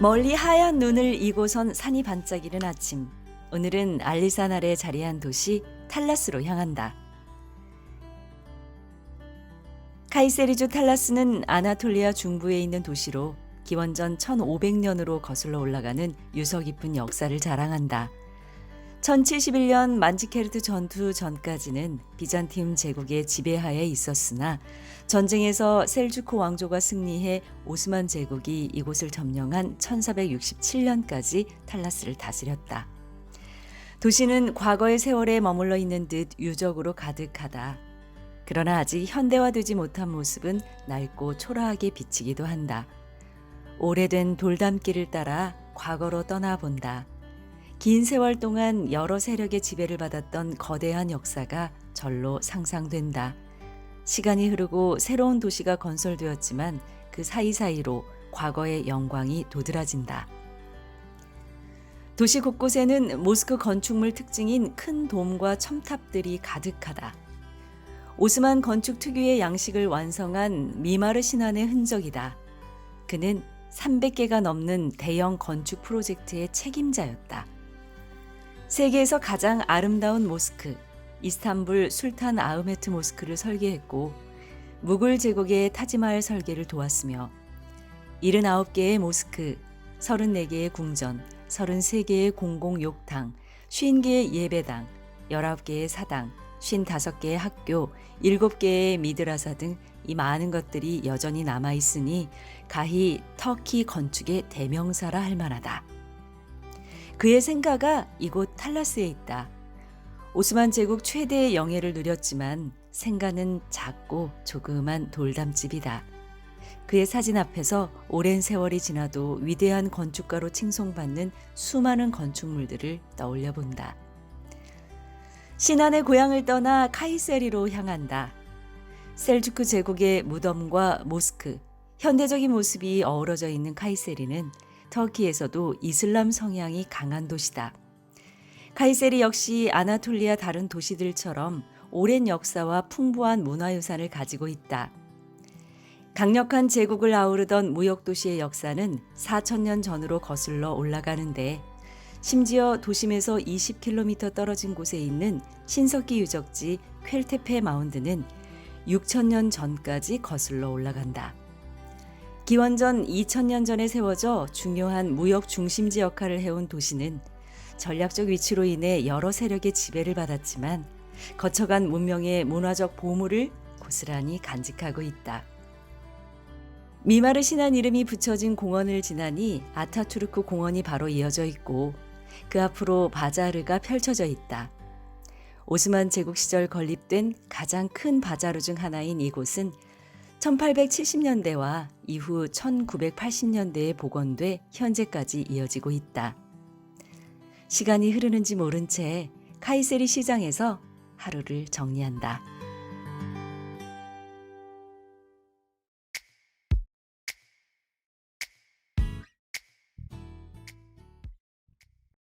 멀리 하얀 눈을 이고선 산이 반짝이는 아침. 오늘은 알리산 아래 자리한 도시 탈라스로 향한다. 카이세리주 탈라스는 아나톨리아 중부에 있는 도시로 기원전 1500년으로 거슬러 올라가는 유서 깊은 역사를 자랑한다. 1071년 만지케르트 전투 전까지는 비잔팀 제국의 지배하에 있었으나 전쟁에서 셀주크 왕조가 승리해 오스만 제국이 이곳을 점령한 1467년까지 탈라스를 다스렸다. 도시는 과거의 세월에 머물러 있는 듯 유적으로 가득하다. 그러나 아직 현대화되지 못한 모습은 낡고 초라하게 비치기도 한다. 오래된 돌담길을 따라 과거로 떠나본다. 긴 세월 동안 여러 세력의 지배를 받았던 거대한 역사가 절로 상상된다. 시간이 흐르고 새로운 도시가 건설되었지만 그 사이사이로 과거의 영광이 도드라진다. 도시 곳곳에는 모스크 건축물 특징인 큰 돔과 첨탑들이 가득하다. 오스만 건축 특유의 양식을 완성한 미마르 신안의 흔적이다. 그는 300개가 넘는 대형 건축 프로젝트의 책임자였다. 세계에서 가장 아름다운 모스크, 이스탄불 술탄 아흐메트 모스크를 설계했고 무굴 제국의 타지마할 설계를 도왔으며 79개의 모스크, 34개의 궁전, 33개의 공공 욕탕, 50개의 예배당, 19개의 사당, 55개의 학교, 7개의 미드라사 등 이 많은 것들이 여전히 남아 있으니 가히 터키 건축의 대명사라 할 만하다. 그의 생가가 이곳 탈라스에 있다. 오스만 제국 최대의 영예를 누렸지만 생가는 작고 조그만 돌담집이다. 그의 사진 앞에서 오랜 세월이 지나도 위대한 건축가로 칭송받는 수많은 건축물들을 떠올려 본다. 신안의 고향을 떠나 카이세리로 향한다. 셀주크 제국의 무덤과 모스크, 현대적인 모습이 어우러져 있는 카이세리는 터키에서도 이슬람 성향이 강한 도시다. 카이세리 역시 아나톨리아 다른 도시들처럼 오랜 역사와 풍부한 문화유산을 가지고 있다. 강력한 제국을 아우르던 무역도시의 역사는 4천년 전으로 거슬러 올라가는데 심지어 도심에서 20km 떨어진 곳에 있는 신석기 유적지 퀼테페 마운드는 6천년 전까지 거슬러 올라간다. 기원전 2000년 전에 세워져 중요한 무역 중심지 역할을 해온 도시는 전략적 위치로 인해 여러 세력의 지배를 받았지만 거쳐간 문명의 문화적 보물을 고스란히 간직하고 있다. 미마르 신한 이름이 붙여진 공원을 지나니 아타투르크 공원이 바로 이어져 있고 그 앞으로 바자르가 펼쳐져 있다. 오스만 제국 시절 건립된 가장 큰 바자르 중 하나인 이곳은 1870년대와 이후 1980년대에 복원돼 현재까지 이어지고 있다. 시간이 흐르는지 모른 채 카이세리 시장에서 하루를 정리한다.